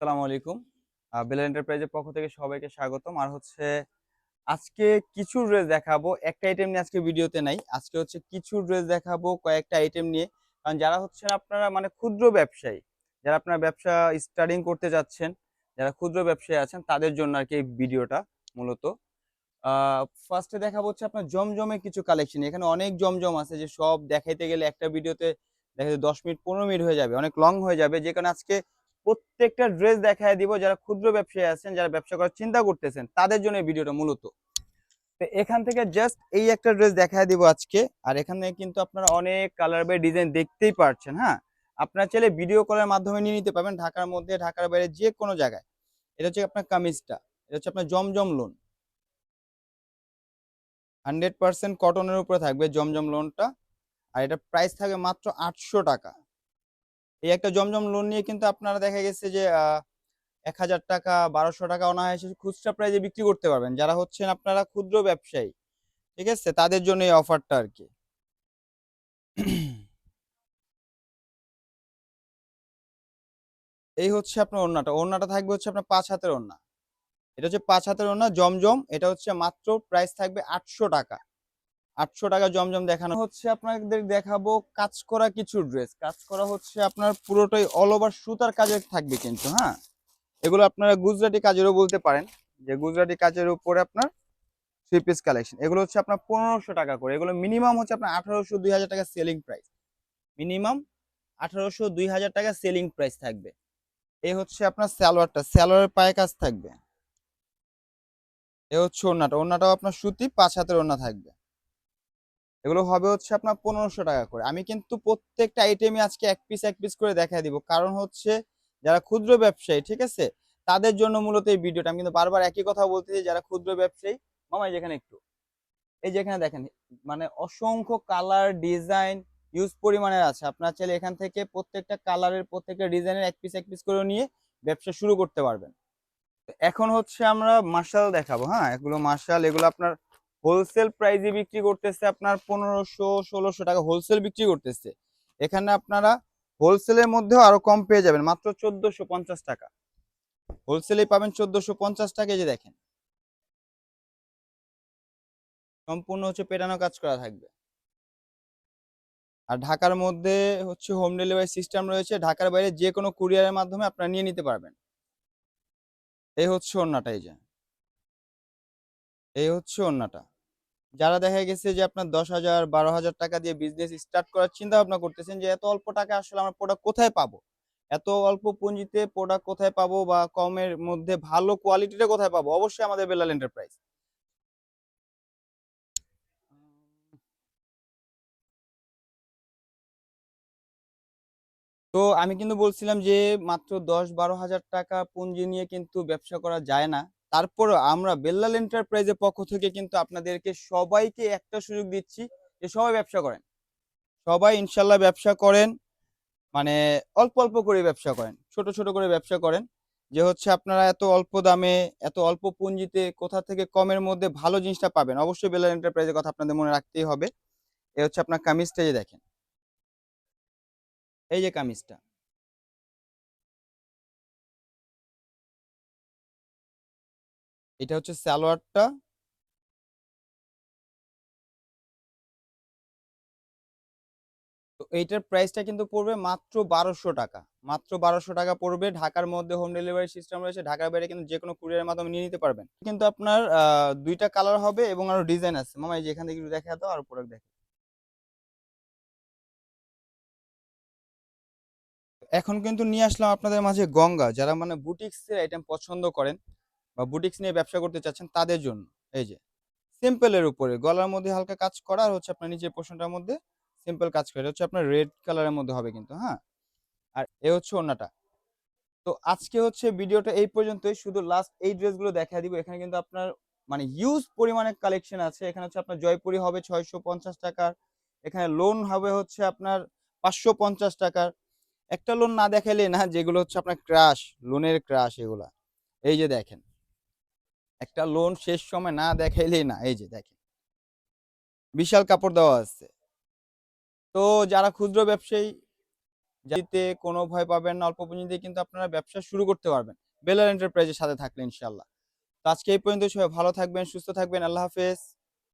আসসালামু আলাইকুম। বেল এন্টারপ্রাইজের পক্ষ থেকে সবাইকে স্বাগতম। আর হচ্ছে, আজকে কিছু ড্রেস দেখাবো। একটা আইটেম নিয়ে আজকে ভিডিওতে নাই। আজকে হচ্ছে কিছু ড্রেস দেখাবো, কয়েকটা আইটেম নিয়ে। কারণ যারা হচ্ছেন আপনারা মানে ক্ষুদ্র ব্যবসায়ী, যারা আপনার ব্যবসা স্টার্টিং করতে যাচ্ছেন, যারা ক্ষুদ্র ব্যবসায়ী আছেন, তাদের জন্য আর কি এই ভিডিওটা মূলত। ফার্স্টে দেখাবো হচ্ছে আপনার জমজমে কিছু কালেকশন এখানে অনেক জমজম আছে যে সব দেখাইতে গেলে একটা ভিডিওতে দেখা যায় দশ মিনিট, পনেরো মিনিট হয়ে যাবে, অনেক লং হয়ে যাবে। যে কারণে আজকে প্রত্যেকটা ড্রেস দেখায় দিব যারা ক্ষুদ্র ব্যবসায়ী আছেন, যারা ব্যবসা করার চিন্তা করতেছেন, তাদের জন্য ভিডিওটা মূলত। তো এখান থেকে জাস্ট এই একটা ড্রেস দেখায় দিব আজকে, আর এখানে কিন্তু আপনারা অনেক কালার বাই ডিজাইন দেখতেই পারছেন হ্যাঁ? আপনারা চাইলে ভিডিও কলের মাধ্যমে নিয়ে নিতে পারবেন, ঢাকার মধ্যে, ঢাকার বাইরে যে কোনো জায়গায়। এটা হচ্ছে আপনার কামিজটা, এটা হচ্ছে আপনার জমজম লোন হান্ড্রেড পার্সেন্ট কটনের উপরে থাকবে জমজম লোনটা আর এটা প্রাইস থাকবে মাত্র আটশো টাকা। এই একটা জমজম লোন নিয়ে কিন্তু আপনারা দেখা গেছে যে এক হাজার টাকা, বারোশো টাকা অনায়াসে খুচরা প্রাইজে বিক্রি করতে পারবেন। যারা হচ্ছেন আপনারা ক্ষুদ্র ব্যবসায়ী, ঠিক আছে? তাদের জন্য এই অফারটা আর কি। এই হচ্ছে আপনার ওড়নাটা। ওড়নাটা থাকবে হচ্ছে আপনার পাঁচ হাতের ওড়না। এটা হচ্ছে পাঁচ হাতের ওড়না, জমজম। এটা হচ্ছে মাত্র প্রাইস থাকবে আটশো টাকা। আটশো টাকা জমজম দেখানো হচ্ছে। আপনাদের দেখাবো কাজ করা কিছু ড্রেস কাজ করা হচ্ছে আপনার পুরোটাই অল ওভার সুতার কাজের থাকবে কিন্তু হ্যাঁ? এগুলো আপনারা গুজরাটি কাজেরও বলতে পারেন, যে গুজরাটি কাজের উপরে আপনার থ্রি পিস কালেকশন এগুলো হচ্ছে আপনার পনেরোশো টাকা করে। এগুলো মিনিমাম হচ্ছে আপনার আঠারোশো দুই হাজার টাকা সেলিং প্রাইস মিনিমাম আঠারোশো দুই হাজার টাকা সেলিং প্রাইস থাকবে। এই হচ্ছে আপনার স্যালোয়ারটা স্যালোয়ারের পায়ে কাজ থাকবে। এ হচ্ছে ওড়নাটা। ওড়নাটাও আপনার সুতি, পাঁচ হাতের ওড়না থাকবে। এগুলো হবে হচ্ছে আপনার পনেরোশো টাকা করে। আমি কিন্তু প্রত্যেকটা আইটেমই আজকে এক পিস এক পিস করে দেখা দিব। কারণ হচ্ছে যারা ক্ষুদ্র ব্যবসায়ী, ঠিক আছে? তাদের জন্য মূলত এই ভিডিওটা। আমি কিন্তু বারবার একই কথা বলতেছি, যারা ক্ষুদ্র ব্যবসায়ী, মামা, এই যেখানে একটু। এই যেখানে দেখেন মানে অসংখ্য কালার ডিজাইন ইউজ পরিমাণের আছে। আপনার চাইলে এখান থেকে প্রত্যেকটা কালারের প্রত্যেকটা ডিজাইনের এক পিস এক পিস করে নিয়ে ব্যবসা শুরু করতে পারবেন। এখন হচ্ছে আমরা মার্শাল দেখাবো হ্যাঁ? এগুলো মার্শাল, এগুলো আপনার হোলসেল প্রাইসে বিক্রি করতেছে আপনার পনেরোশো, ষোলোশো টাকা হোলসেল বিক্রি করতেছে। এখানে আপনারা হোলসেলের মধ্যেও আরও কম পেয়ে যাবেন, মাত্র চোদ্দশো পঞ্চাশ টাকা। হোলসেলে পাবেন চোদ্দশো পঞ্চাশ টাকা যে দেখেন। সম্পূর্ণ হচ্ছে পেটানো কাজ করা থাকবে। আর ঢাকার মধ্যে হচ্ছে হোম ডেলিভারি সিস্টেম রয়েছে, ঢাকার বাইরে যে কোনো কুরিয়ারের মাধ্যমে আপনারা নিয়ে নিতে পারবেন। এই হচ্ছে অন্যটা, এই যে। এই হচ্ছে অন্যটা। যারা দেখা গেছে যে আপনার দশ হাজার, বারো হাজার টাকা দিয়ে বিজনেস স্টার্ট করার চিন্তা ভাবনা করতেছেন যে এত অল্প টাকা আসলে আমরা প্রোডাক্ট কোথায় পাবো? এত অল্প পুঁজিতে প্রোডাক্ট কোথায় পাবো বা কমের মধ্যে ভালো কোয়ালিটিটা কোথায় পাবো? অবশ্যই আমাদের বেলাল এন্টারপ্রাইজ তো আমি কিন্তু বলছিলাম যে মাত্র দশ, বারো হাজার টাকা পুঁজি নিয়ে কিন্তু ব্যবসা করা যায় না। তারপরও আমরা বেল্লাল এন্টারপ্রাইজের পক্ষ থেকে কিন্তু আপনাদেরকে সবাইকে একটা সুযোগ দিচ্ছি যে সবাই ব্যবসা করেন। সবাই ইনশাল্লাহ ব্যবসা করেন মানে অল্প অল্প করে ব্যবসা করেন, ছোট ছোট করে ব্যবসা করেন, যে হচ্ছে আপনারা এত অল্প দামে, এত অল্প পুঁজিতে কোথা থেকে কমের মধ্যে ভালো জিনিসটা পাবেন। অবশ্যই বেল্লাল এন্টারপ্রাইজের কথা আপনাদের মনে রাখতেই হবে। এ হচ্ছে আপনার কামিজটা যে দেখেন। এই যে কামিজটা। এটা হচ্ছে সালোয়ারটা তো এইটার প্রাইসটা কিন্তু পড়বে মাত্র বারোশো টাকা। মাত্র বারোশো টাকা পড়বে। ঢাকার মধ্যে হোম ডেলিভারি সিস্টেম রয়েছে। ঢাকার বাইরে কিন্তু যে কোনো কুরিয়ারের মাধ্যমে নিয়ে নিতে পারবেন। কিন্তু আপনার দুইটা কালার হবে এবং আরও ডিজাইন আছে। মামা, এই যে এখান থেকে দেখা দাও, আর প্রোডাক্ট দেখো। এখন কিন্তু নিয়ে আসলাম আপনাদের মাঝে গঙ্গা। যারা মানে বুটিক্সের আইটেম পছন্দ করেন বা বুটিক্স নিয়ে ব্যবসা করতে চাচ্ছেন তাদের জন্য। এই যে সিম্পলের উপরে গলার মধ্যে হালকা কাজ করা আর হচ্ছে আপনার নিচের পোর্শনটার মধ্যে সিম্পল কাজ করে। হচ্ছে আপনার রেড কালারের মধ্যে হবে কিন্তু হ্যাঁ? আর এ হচ্ছে ওড়নাটা। তো আজকে হচ্ছে ভিডিওটা এই পর্যন্তই। শুধু লাস্ট এই ড্রেসগুলো দেখা দিব। এখানে কিন্তু আপনার মানে হিউজ পরিমাণে কালেকশন আছে। এখানে হচ্ছে আপনার জয়পুরি হবে ছয়শো পঞ্চাশ টাকার। এখানে লোন হবে হচ্ছে আপনার পাঁচশো পঞ্চাশ টাকার। একটা লোন না দেখাইলে না যেগুলো হচ্ছে আপনার ক্রাশ লোনের ক্রাশ এগুলা। এই যে দেখেন। একটা লোন শেষ সময় না দেখাইলেই না, এই যে দেখেন। বিশাল কাপড় দেওয়া আছে। তো যারা ক্ষুদ্র ব্যবসায়ী, যাতে কোনো ভয় পাবেন না, অল্প পুঁজি দিয়ে কিন্তু আপনারা ব্যবসা শুরু করতে পারবেন। বেলার এন্টারপ্রাইজের সাথে থাকলে ইনশাল্লাহ তো আজকে এই পর্যন্ত সবাই ভালো থাকবেন, সুস্থ থাকবেন, আল্লাহ হাফেজ।